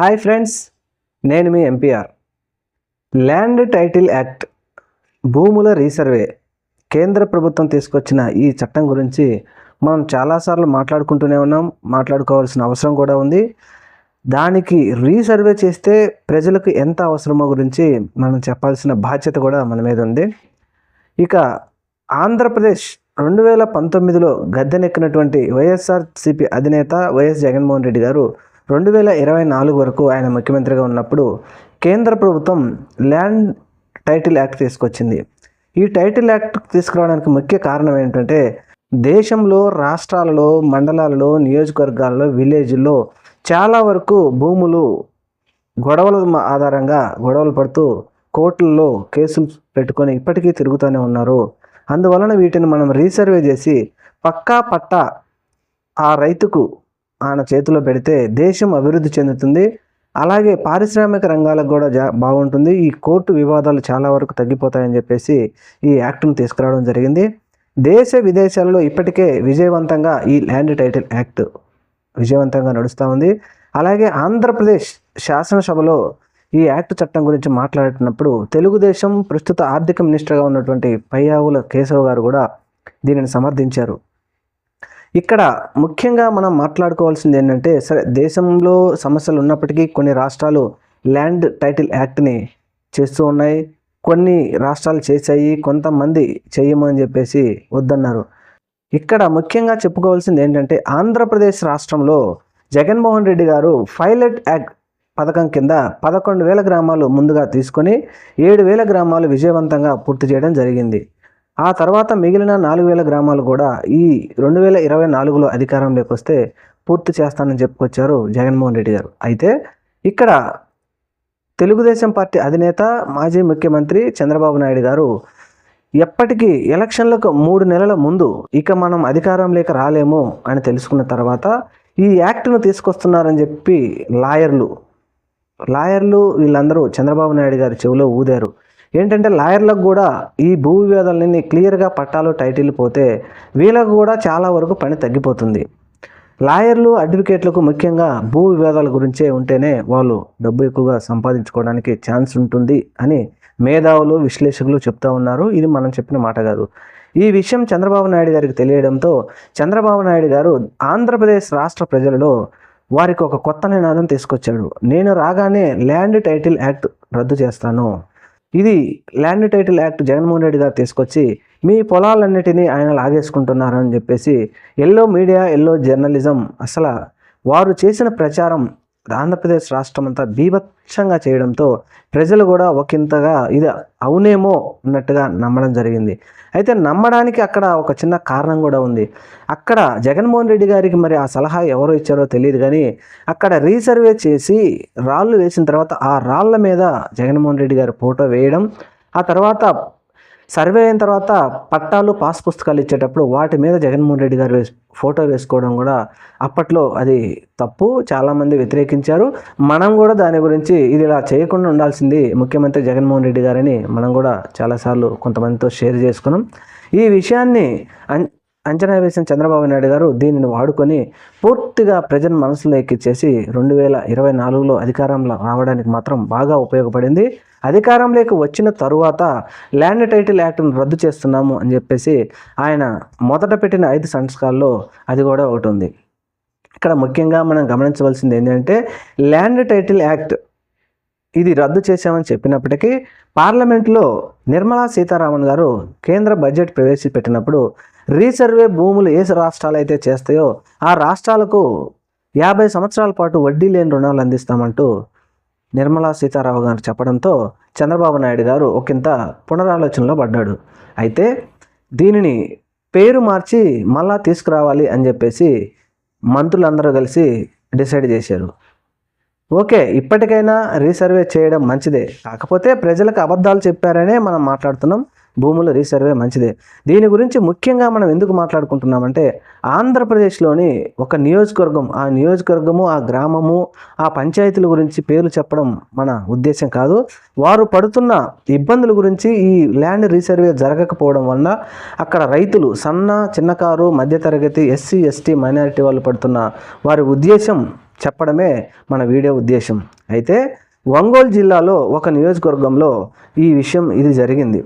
Hi friends నేను మీ MPR land title act భూముల రీసర్వే కేంద్ర ప్రభుత్వం తీసుకొచ్చిన ఈ చట్టం గురించి మనం చాలాసార్లు మాట్లాడుకుంటూనే ఉన్నాం మాట్లాడుకోవాల్సిన అవసరం కూడా ఉంది. దానికి రీసర్వే చేస్తే ప్రజలకు ఎంత అవసరమో గురించి మనం చెప్పాల్సిన బాధ్యత కూడా మన మీద ఉంది. ఇక ఆంధ్రప్రదేశ్ రెండు వేల పంతొమ్మిదిలో గద్దెనెక్కినటువంటి వైఎస్ఆర్సిపి అధినేత వైఎస్ జగన్మోహన్ రెడ్డి గారు రెండు వేల ఇరవై నాలుగు వరకు ఆయన ముఖ్యమంత్రిగా ఉన్నప్పుడు కేంద్ర ప్రభుత్వం ల్యాండ్ టైటిల్ యాక్ట్ తీసుకొచ్చింది. ఈ టైటిల్ యాక్ట్ తీసుకురావడానికి ముఖ్య కారణం ఏంటంటే దేశంలో రాష్ట్రాలలో మండలాలలో నియోజకవర్గాలలో విలేజ్లో చాలా వరకు భూములు గొడవల ఆధారంగా గొడవలు పడుతూ కోర్టుల్లో కేసులు పెట్టుకొని ఇప్పటికీ తిరుగుతూనే ఉన్నారు. అందువలన వీటిని మనం రీసర్వే చేసి పక్కా పట్టా ఆ రైతుకు ఆయన చేతిలో పెడితే దేశం అభివృద్ధి చెందుతుంది. అలాగే పారిశ్రామిక రంగాలకు కూడా జా బాగుంటుంది. ఈ కోర్టు వివాదాలు చాలా వరకు తగ్గిపోతాయని చెప్పేసి ఈ యాక్ట్ను తీసుకురావడం జరిగింది. దేశ విదేశాలలో ఇప్పటికే విజయవంతంగా ఈ ల్యాండ్ టైటిల్ యాక్ట్ విజయవంతంగా నడుస్తూ ఉంది. అలాగే ఆంధ్రప్రదేశ్ శాసనసభలో ఈ యాక్ట్ చట్టం గురించి మాట్లాడుతున్నప్పుడు తెలుగుదేశం ప్రస్తుత ఆర్థిక మినిస్టర్గా ఉన్నటువంటి పయ్యావుల కేశవ్ గారు కూడా దీనిని సమర్థించారు. ఇక్కడ ముఖ్యంగా మనం మాట్లాడుకోవాల్సింది ఏంటంటే సరే దేశంలో సమస్యలు ఉన్నప్పటికీ కొన్ని రాష్ట్రాలు ల్యాండ్ టైటిల్ యాక్ట్ని చేస్తూ ఉన్నాయి. కొన్ని రాష్ట్రాలు చేశాయి కొంతమంది చేయమని చెప్పేసి వద్దన్నారు. ఇక్కడ ముఖ్యంగా చెప్పుకోవాల్సింది ఏంటంటే ఆంధ్రప్రదేశ్ రాష్ట్రంలో జగన్మోహన్ రెడ్డి గారు పైలట్ యాక్ట్ పథకం కింద పదకొండు వేల గ్రామాలు ముందుగా తీసుకొని ఏడు వేల గ్రామాలు విజయవంతంగా పూర్తి చేయడం జరిగింది. ఆ తర్వాత మిగిలిన నాలుగు వేల గ్రామాలు కూడా ఈ రెండు వేల ఇరవై నాలుగులో అధికారంలోకి వస్తే పూర్తి చేస్తానని చెప్పుకొచ్చారు జగన్మోహన్ రెడ్డి గారు. అయితే ఇక్కడ తెలుగుదేశం పార్టీ అధినేత మాజీ ముఖ్యమంత్రి చంద్రబాబు నాయుడు గారు ఎప్పటికీ ఎలక్షన్లకు మూడు నెలల ముందు ఇక మనం అధికారం లేక రాలేము అని తెలుసుకున్న తర్వాత ఈ యాక్ట్ను తీసుకొస్తున్నారని చెప్పి లాయర్లు లాయర్లు వీళ్ళందరూ చంద్రబాబు నాయుడు గారి చెవిలో ఊదారు. ఏంటంటే లాయర్లకు కూడా ఈ భూ వివాదాలన్నీ క్లియర్గా పట్టాలు టైటిల్ పోతే వీళ్ళకు కూడా చాలా వరకు పని తగ్గిపోతుంది. లాయర్లు అడ్వకేట్లకు ముఖ్యంగా భూ వివాదాల గురించే ఉంటేనే వాళ్ళు డబ్బు ఎక్కువగా సంపాదించుకోవడానికి ఛాన్స్ ఉంటుంది అని మేధావులు విశ్లేషకులు చెప్తా ఉన్నారు. ఇది మనం చెప్పిన మాట కాదు. ఈ విషయం చంద్రబాబు నాయుడు గారికి తెలియడంతో చంద్రబాబు నాయుడు గారు ఆంధ్రప్రదేశ్ రాష్ట్ర ప్రజలలో వారికి ఒక కొత్త నినాదం తీసుకొచ్చాడు. నేను రాగానే ల్యాండ్ టైటిల్ యాక్ట్ రద్దు చేస్తాను. ఇది land title act Jaganmohan Reddy garu తీసుకొచ్చి మీ పొలాలన్నిటినీ ఆయన లాగేసుకుంటున్నారు అని చెప్పేసి ఎల్లో మీడియా ఎల్లో జర్నలిజం అసలు వారు చేసిన ప్రచారం ఆంధ్రప్రదేశ్ రాష్ట్రం అంతా బీభత్సంగా చేయడంతో ప్రజలు కూడా ఒకంతగా ఇది అవునేమో అన్నట్టుగా నమ్మడం జరిగింది. అయితే నమ్మడానికి అక్కడ ఒక చిన్న కారణం కూడా ఉంది. అక్కడ జగన్మోహన్ రెడ్డి గారికి మరి ఆ సలహా ఎవరు ఇచ్చారో తెలియదు కానీ అక్కడ రీసర్వే చేసి రాళ్ళు వేసిన తర్వాత ఆ రాళ్ళ మీద జగన్మోహన్ రెడ్డి గారి ఫోటో వేయడం ఆ తర్వాత సర్వే అయిన తర్వాత పట్టాలు పాస్ పుస్తకాలు ఇచ్చేటప్పుడు వాటి మీద జగన్మోహన్ రెడ్డి గారు వేస్ ఫోటో వేసుకోవడం కూడా అప్పట్లో అది తప్పు. చాలామంది వ్యతిరేకించారు. మనం కూడా దాని గురించి ఇది ఇలా చేయకుండా ఉండాల్సింది ముఖ్యమంత్రి జగన్మోహన్ రెడ్డి గారని మనం కూడా చాలాసార్లు కొంతమందితో షేర్ చేసుకున్నాం. ఈ విషయాన్ని అంచనా వేసిన చంద్రబాబు నాయుడు గారు దీనిని వాడుకొని పూర్తిగా ప్రజల మనసులో ఎక్కిచ్చేసి రెండు వేల ఇరవై నాలుగులో అధికారంలో రావడానికి మాత్రం బాగా ఉపయోగపడింది. అధికారంలోకి వచ్చిన తరువాత ల్యాండ్ టైటిల్ యాక్ట్ను రద్దు చేస్తున్నాము అని చెప్పేసి ఆయన మొదట పెట్టిన ఐదు సంస్కారాల్లో అది కూడా ఒకటి ఉంది. ఇక్కడ ముఖ్యంగా మనం గమనించవలసింది ఏంటంటే ల్యాండ్ టైటిల్ యాక్ట్ ఇది రద్దు చేశామని చెప్పినప్పటికీ పార్లమెంట్లో నిర్మలా సీతారామన్ గారు కేంద్ర బడ్జెట్ ప్రవేశపెట్టినప్పుడు రీసర్వే భూములు ఏ రాష్ట్రాలు అయితే చేస్తాయో ఆ రాష్ట్రాలకు యాభై సంవత్సరాల పాటు వడ్డీ లేని రుణాలు అందిస్తామంటూ నిర్మలా సీతారామ గారు చెప్పడంతో చంద్రబాబు నాయుడు గారు ఒకంత పునరాలోచనలో పడ్డాడు. అయితే దీనిని పేరు మార్చి మళ్ళా తీసుకురావాలి అని చెప్పేసి మంత్రులందరూ కలిసి డిసైడ్ చేశారు. ఓకే ఇప్పటికైనా రీసర్వే చేయడం మంచిదే. కాకపోతే ప్రజలకు అబద్ధాలు చెప్పారనే మనం మాట్లాడుతున్నాం. భూముల రీసర్వే మంచిదే. దీని గురించి ముఖ్యంగా మనం ఎందుకు మాట్లాడుకుంటున్నామంటే ఆంధ్రప్రదేశ్లోని ఒక నియోజకవర్గం ఆ నియోజకవర్గము ఆ గ్రామము ఆ పంచాయతీల గురించి పేర్లు చెప్పడం మన ఉద్దేశం కాదు. వారు పడుతున్న ఇబ్బందుల గురించి ఈ ల్యాండ్ రీసర్వే జరగకపోవడం వల్ల అక్కడ రైతులు సన్న చిన్నకారు మధ్యతరగతి ఎస్సీ ఎస్టీ మైనారిటీ వాళ్ళు పడుతున్న వారి ఉద్దేశం చెప్పడమే మన వీడియో ఉద్దేశం. అయితే ఒంగోలు జిల్లాలో ఒక నియోజకవర్గంలో ఈ విషయం ఇది జరిగింది.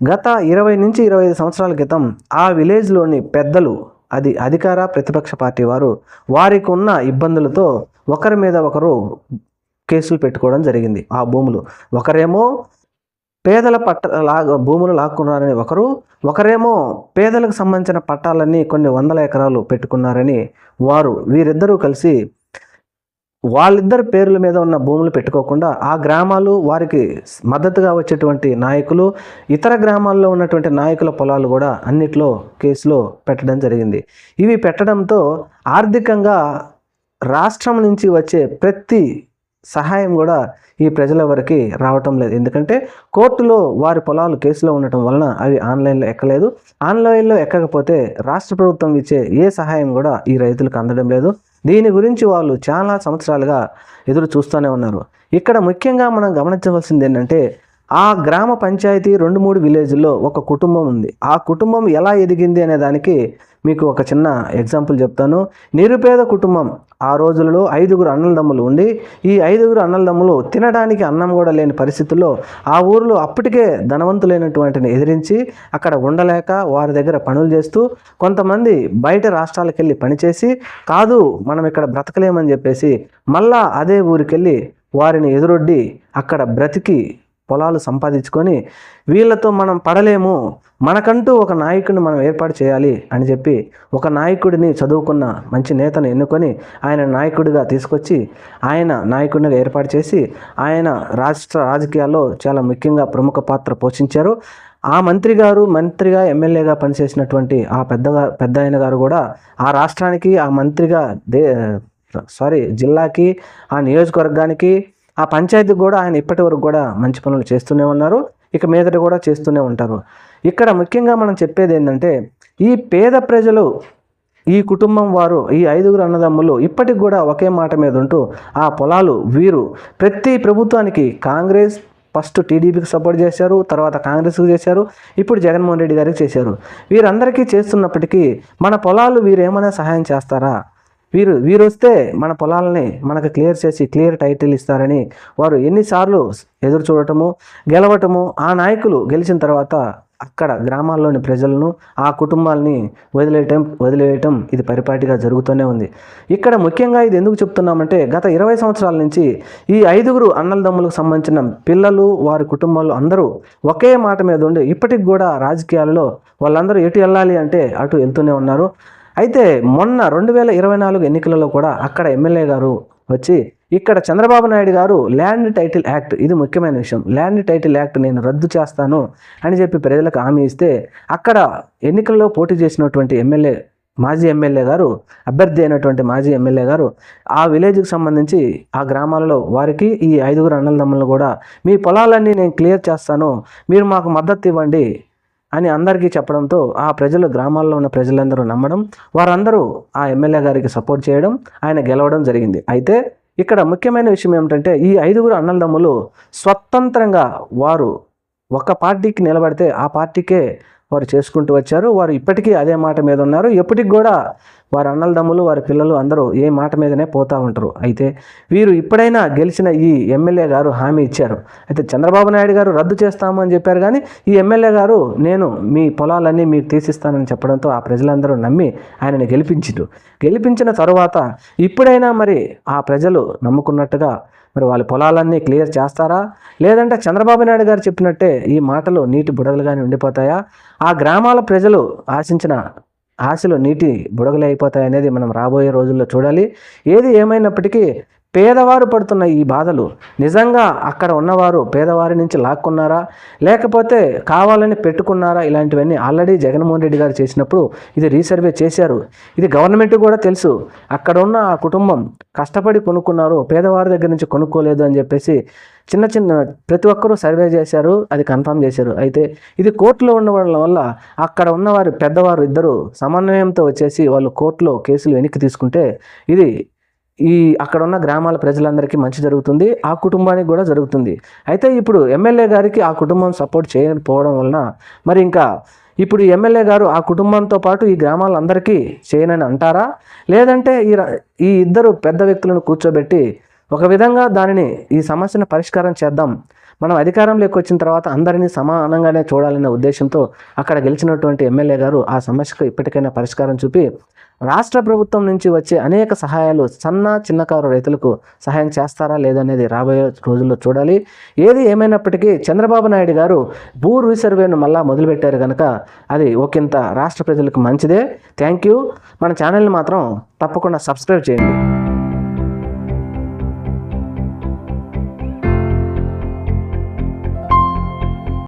గత ఇరవై నుంచి ఇరవై ఐదు సంవత్సరాల క్రితం ఆ విలేజ్లోని పెద్దలు అది అధికార ప్రతిపక్ష పార్టీ వారు వారికి ఉన్న ఇబ్బందులతో ఒకరి మీద ఒకరు కేసులు పెట్టుకోవడం జరిగింది ఆ భూములు. ఒకరేమో పేదల పట్ట లా భూములు లాక్కున్నారని ఒకరు ఒకరేమో పేదలకు సంబంధించిన పట్టాలన్నీ కొన్ని వందల ఎకరాలు పెట్టుకున్నారని వారు వీరిద్దరూ కలిసి వాళ్ళిద్దరి పేర్ల మీద ఉన్న భూములు పెట్టుకోకుండా ఆ గ్రామాలు వారికి మద్దతుగా వచ్చేటువంటి నాయకులు ఇతర గ్రామాల్లో ఉన్నటువంటి నాయకుల పొలాలు కూడా అన్నిట్లో కేసులో పెట్టడం జరిగింది. ఇవి పెట్టడంతో ఆర్థికంగా రాష్ట్రం నుంచి వచ్చే ప్రతి సహాయం కూడా ఈ ప్రజల వరకు రావటం లేదు. ఎందుకంటే కోర్టులో వారి పొలాలు కేసులో ఉండటం వలన అవి ఆన్లైన్లో ఎక్కలేదు. ఆన్లైన్లో ఎక్కకపోతే రాష్ట్ర ప్రభుత్వం ఇచ్చే ఏ సహాయం కూడా ఈ రైతులకు అందడం లేదు. దీని గురించి వాళ్ళు చాలా సంవత్సరాలుగా ఎదురు చూస్తూనే ఉన్నారు. ఇక్కడ ముఖ్యంగా మనం గమనించవలసింది ఏంటంటే ఆ గ్రామ పంచాయతీ రెండు మూడు విలేజ్లో ఒక కుటుంబం ఉంది. ఆ కుటుంబం ఎలా ఎదిగింది అనే దానికి మీకు ఒక చిన్న ఎగ్జాంపుల్ చెప్తాను. నిరుపేద కుటుంబం ఆ రోజులలో ఐదుగురు అన్నలదమ్ములు ఉండి ఈ ఐదుగురు అన్నలదమ్ములు తినడానికి అన్నం కూడా లేని పరిస్థితుల్లో ఆ ఊరిలో అప్పటికే ధనవంతులైనటువంటిని ఎదిరించి అక్కడ ఉండలేక వారి దగ్గర పనులు చేస్తూ కొంతమంది బయట రాష్ట్రాలకు వెళ్ళి పనిచేసి కాదు మనం ఇక్కడ బ్రతకలేమని చెప్పేసి మళ్ళా అదే ఊరికెళ్ళి వారిని ఎదురొడ్డి అక్కడ బ్రతికి పొలాలు సంపాదించుకొని వీళ్ళతో మనం పడలేము. మనకంటూ ఒక నాయకుడిని మనం ఏర్పాటు చేయాలి అని చెప్పి ఒక నాయకుడిని చదువుకున్న మంచి నేతను ఎన్నుకొని ఆయన నాయకుడిగా తీసుకొచ్చి ఆయన నాయకుడిగా ఏర్పాటు చేసి ఆయన రాష్ట్ర రాజకీయాల్లో చాలా ముఖ్యంగా ప్రముఖ పాత్ర పోషించారు. ఆ మంత్రి గారు మంత్రిగా ఎమ్మెల్యేగా పనిచేసినటువంటి ఆ పెద్దగా పెద్ద ఆయన గారు కూడా ఆ రాష్ట్రానికి ఆ మంత్రిగా దే సారీ జిల్లాకి ఆ నియోజకవర్గానికి ఆ పంచాయతీకి కూడా ఆయన ఇప్పటి వరకు కూడా మంచి పనులు చేస్తూనే ఉన్నారు. ఇక మీదట కూడా చేస్తూనే ఉంటారు. ఇక్కడ ముఖ్యంగా మనం చెప్పేది ఏంటంటే ఈ పేద ప్రజలు ఈ కుటుంబం వారు ఈ ఐదుగురు అన్నదమ్ములు ఇప్పటికి కూడా ఒకే మాట మీద ఉంటూ ఆ పొలాలు వీరు ప్రతి ప్రభుత్వానికి కాంగ్రెస్ ఫస్ట్ టీడీపీకి సపోర్ట్ చేశారు తర్వాత కాంగ్రెస్కు చేశారు ఇప్పుడు జగన్మోహన్ రెడ్డి గారికి చేశారు. వీరందరికీ చేస్తున్నప్పటికీ మన పొలాలు వీరు ఏమైనా సహాయం చేస్తారా? వీరు వీరు వస్తే మన పొలాలని మనకు క్లియర్ చేసి క్లియర్ టైటిల్ ఇస్తారని వారు ఎన్నిసార్లు ఎదురు చూడటము గెలవటము ఆ నాయకులు గెలిచిన తర్వాత అక్కడ గ్రామాల్లోని ప్రజలను ఆ కుటుంబాలని వదిలేయటం వదిలేయటం ఇది పరిపాటిగా జరుగుతూనే ఉంది. ఇక్కడ ముఖ్యంగా ఇది ఎందుకు చెప్తున్నామంటే గత ఇరవై సంవత్సరాల నుంచి ఈ ఐదుగురు అన్నలదమ్ములకు సంబంధించిన పిల్లలు వారి కుటుంబాలు అందరూ ఒకే మాట మీద ఉండి ఇప్పటికి కూడా రాజకీయాలలో వాళ్ళందరూ ఎటు వెళ్ళాలి అంటే అటు వెళ్తూనే ఉన్నారు. అయితే మొన్న రెండు వేల ఇరవై నాలుగు ఎన్నికలలో కూడా అక్కడ ఎమ్మెల్యే గారు వచ్చి ఇక్కడ చంద్రబాబు నాయుడు గారు ల్యాండ్ టైటిల్ యాక్ట్ ఇది ముఖ్యమైన విషయం ల్యాండ్ టైటిల్ యాక్ట్ నేను రద్దు చేస్తాను అని చెప్పి ప్రజలకు హామీ ఇస్తే అక్కడ ఎన్నికల్లో పోటీ చేసినటువంటి ఎమ్మెల్యే మాజీ ఎమ్మెల్యే గారు అభ్యర్థి అయినటువంటి మాజీ ఎమ్మెల్యే గారు ఆ విలేజ్కి సంబంధించి ఆ గ్రామాలలో వారికి ఈ ఐదుగురు అన్నల తమ్ములు కూడా మీ పొలాలన్నీ నేను క్లియర్ చేస్తాను మీరు మాకు మద్దతు ఇవ్వండి అని అందరికీ చెప్పడంతో ఆ ప్రజలు గ్రామాల్లో ఉన్న ప్రజలందరూ నమ్మడం వారందరూ ఆ ఎమ్మెల్యే గారికి సపోర్ట్ చేయడం ఆయన గెలవడం జరిగింది. అయితే ఇక్కడ ముఖ్యమైన విషయం ఏమిటంటే ఈ ఐదుగురు అన్నలదమ్ములు స్వతంత్రంగా వారు ఒక పార్టీకి నిలబడితే ఆ పార్టీకే వారు చేసుకుంటూ వచ్చారు. వారు ఇప్పటికీ అదే మాట మీద ఉన్నారు. ఎప్పటికి కూడా వారి అన్నలదమ్ములు వారి పిల్లలు అందరూ ఏ మాట మీదనే పోతూ ఉంటారు. అయితే వీరు ఇప్పుడైనా గెలిచిన ఈ ఎమ్మెల్యే గారు హామీ ఇచ్చారు. అయితే చంద్రబాబు నాయుడు గారు రద్దు చేస్తాము అని చెప్పారు కానీ ఈ ఎమ్మెల్యే గారు నేను మీ పొలాలన్నీ మీకు తీసిస్తానని చెప్పడంతో ఆ ప్రజలందరూ నమ్మి ఆయనని గెలిపించారు గెలిపించిన తరువాత ఇప్పుడైనా మరి ఆ ప్రజలు నమ్ముకున్నట్టుగా మరి వాళ్ళ పొలాలన్నీ క్లియర్ చేస్తారా? లేదంటే చంద్రబాబు నాయుడు గారు చెప్పినట్టే ఈ మాటలు నీటి బుడగలుగానే ఉండిపోతాయా? ఆ గ్రామాల ప్రజలు ఆశించిన ఆశలు నీటి బుడగలు అయిపోతాయి అనేది మనం రాబోయే రోజుల్లో చూడాలి. ఏది ఏమైనప్పటికీ పేదవారు పడుతున్న ఈ బాధలు నిజంగా అక్కడ ఉన్నవారు పేదవారి నుంచి లాక్కున్నారా? లేకపోతే కావాలని పెట్టుకున్నారా? ఇలాంటివన్నీ ఆల్రెడీ జగన్మోహన్ రెడ్డి గారు చేసినప్పుడు ఇది రీసర్వే చేశారు. ఇది గవర్నమెంట్ కూడా తెలుసు. అక్కడ ఉన్న ఆ కుటుంబం కష్టపడి కొనుక్కున్నారు. పేదవారి దగ్గర నుంచి కొనుక్కోలేదు అని చెప్పేసి చిన్న చిన్న ప్రతి ఒక్కరూ సర్వే చేశారు. అది కన్ఫర్మ్ చేశారు. అయితే ఇది కోర్టులో ఉన్న వాళ్ళ వల్ల అక్కడ ఉన్నవారు పెద్దవారు ఇద్దరు సమన్వయంతో వచ్చేసి వాళ్ళు కోర్టులో కేసులు వెనక్కి తీసుకుంటే ఇది ఈ అక్కడ ఉన్న గ్రామాల ప్రజలందరికీ మంచి జరుగుతుంది. ఆ కుటుంబానికి కూడా జరుగుతుంది. అయితే ఇప్పుడు ఎమ్మెల్యే గారికి ఆ కుటుంబం సపోర్ట్ చేయకపోవడం వలన మరి ఇంకా ఇప్పుడు ఎమ్మెల్యే గారు ఆ కుటుంబంతో పాటు ఈ గ్రామాలందరికీ చేయనని అంటారా? లేదంటే ఈ ర- ఈ ఇద్దరు పెద్ద వ్యక్తులను కూర్చోబెట్టి ఒక విధంగా దానిని ఈ సమస్యను పరిష్కారం చేద్దాం. మనం అధికారంలోకి వచ్చిన తర్వాత అందరినీ సమానంగానే చూడాలనే ఉద్దేశంతో అక్కడ గెలిచినటువంటి ఎమ్మెల్యే గారు ఆ సమస్యకు ఇప్పటికైనా పరిష్కారం చూపి రాష్ట్ర ప్రభుత్వం నుంచి వచ్చే అనేక సహాయాలు సన్న చిన్నకారు రైతులకు సహాయం చేస్తారా లేదనేది రాబోయే రోజుల్లో చూడాలి. ఏది ఏమైనప్పటికీ చంద్రబాబు నాయుడు గారు భూ రీసర్వేను మళ్ళా మొదలుపెట్టారు కనుక అది ఒకంత రాష్ట్ర ప్రజలకు మంచిదే. Thank you. మన ఛానల్ని మాత్రం తప్పకుండా సబ్స్క్రైబ్ చేయండి.